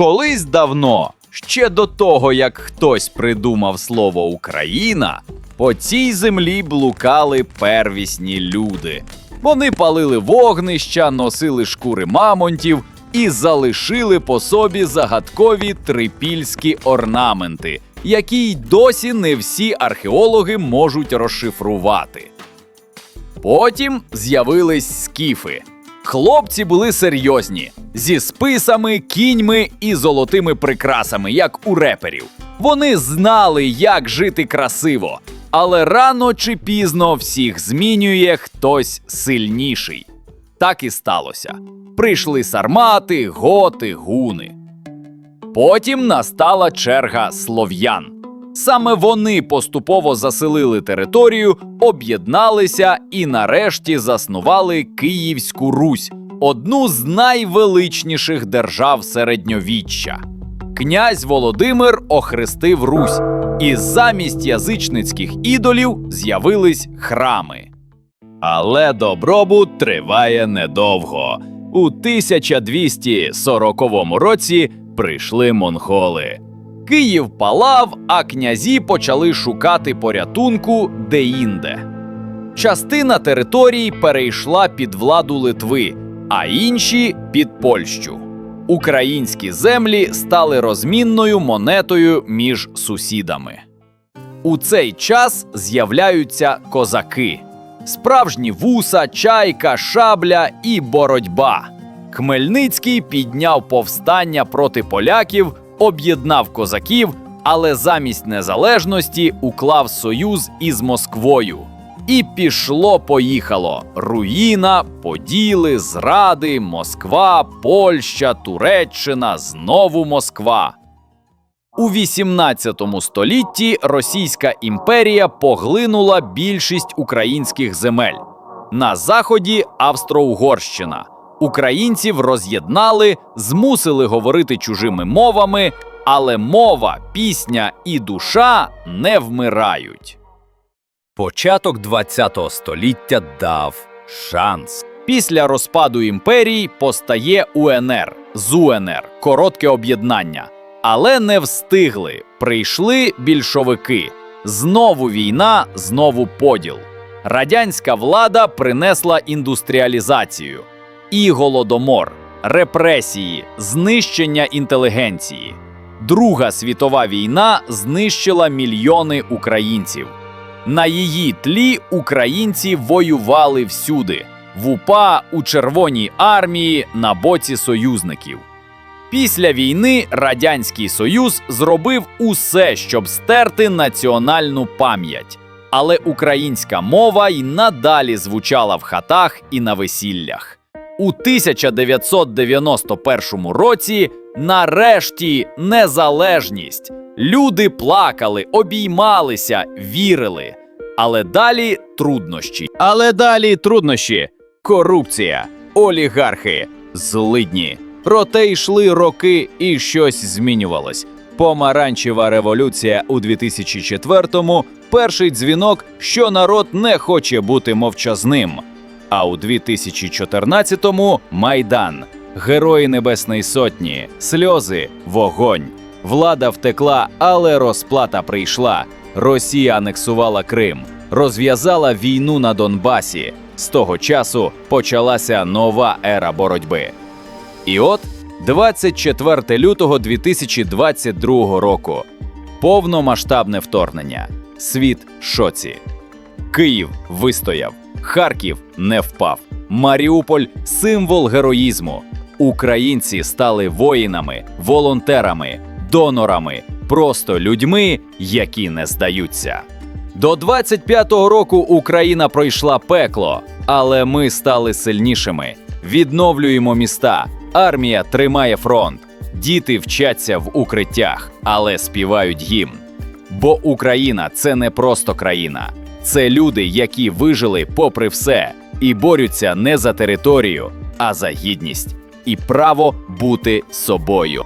Колись давно, ще до того, як хтось придумав слово Україна, по цій землі блукали первісні люди. Вони палили вогнища, носили шкури мамонтів і залишили по собі загадкові трипільські орнаменти, які й досі не всі археологи можуть розшифрувати. Потім з'явились скіфи. Хлопці були серйозні, зі списами, кіньми і золотими прикрасами, як у реперів. Вони знали, як жити красиво, але рано чи пізно всіх змінює хтось сильніший. Так і сталося. Прийшли сармати, готи, гуни. Потім настала черга слов'ян. Саме вони поступово заселили територію, об'єдналися і нарешті заснували Київську Русь, одну з найвеличніших держав середньовіччя. Князь Володимир охрестив Русь, і замість язичницьких ідолів з'явились храми. Але добробут триває недовго. У 1240 році прийшли монголи. Київ палав, а князі почали шукати порятунку деінде. Частина територій перейшла під владу Литви, а інші під Польщу. Українські землі стали розмінною монетою між сусідами. У цей час з'являються козаки, справжні вуса, чайка, шабля і боротьба. Хмельницький підняв повстання проти поляків, об'єднав козаків, але замість незалежності уклав союз із Москвою. І пішло-поїхало: руїна, поділи, зради, Москва, Польща, Туреччина, знову Москва. У 18 столітті Російська імперія поглинула більшість українських земель. На заході Австро-Угорщина. Українців роз'єднали, змусили говорити чужими мовами, але мова, пісня і душа не вмирають. Початок ХХ століття дав шанс. Після розпаду імперії постає УНР з УНР коротке об'єднання. Але не встигли. Прийшли більшовики. Знову війна, знову поділ. Радянська влада принесла індустріалізацію і голодомор, репресії, знищення інтелігенції. Друга світова війна знищила мільйони українців. На її тлі українці воювали всюди: в УПА, у Червоній армії, на боці союзників. Після війни Радянський Союз зробив усе, щоб стерти національну пам'ять, але українська мова й надалі звучала в хатах і на весіллях. У 1991 році нарешті незалежність. Люди плакали, обіймалися, вірили. Але далі труднощі. Але далі труднощі: корупція, олігархи, злидні. Проте йшли роки, і щось змінювалось. Помаранчева революція у 2004-му – перший дзвінок, що народ не хоче бути мовчазним. А у 2014-му – Майдан, Герої Небесної Сотні, сльози, вогонь. Влада втекла, але розплата прийшла. Росія анексувала Крим, розв'язала війну на Донбасі. З того часу почалася нова ера боротьби. І от 24 лютого 2022 року. Повномасштабне вторгнення. Світ шоці. Київ вистояв, Харків не впав. Маріуполь символ героїзму. Українці стали воїнами, волонтерами, донорами, просто людьми, які не здаються. До 25-го року Україна пройшла пекло, але ми стали сильнішими. Відновлюємо міста, армія тримає фронт, діти вчаться в укриттях, але співають гімн. Бо Україна це не просто країна, це люди, які вижили попри все і борються не за територію, а за гідність і право бути собою.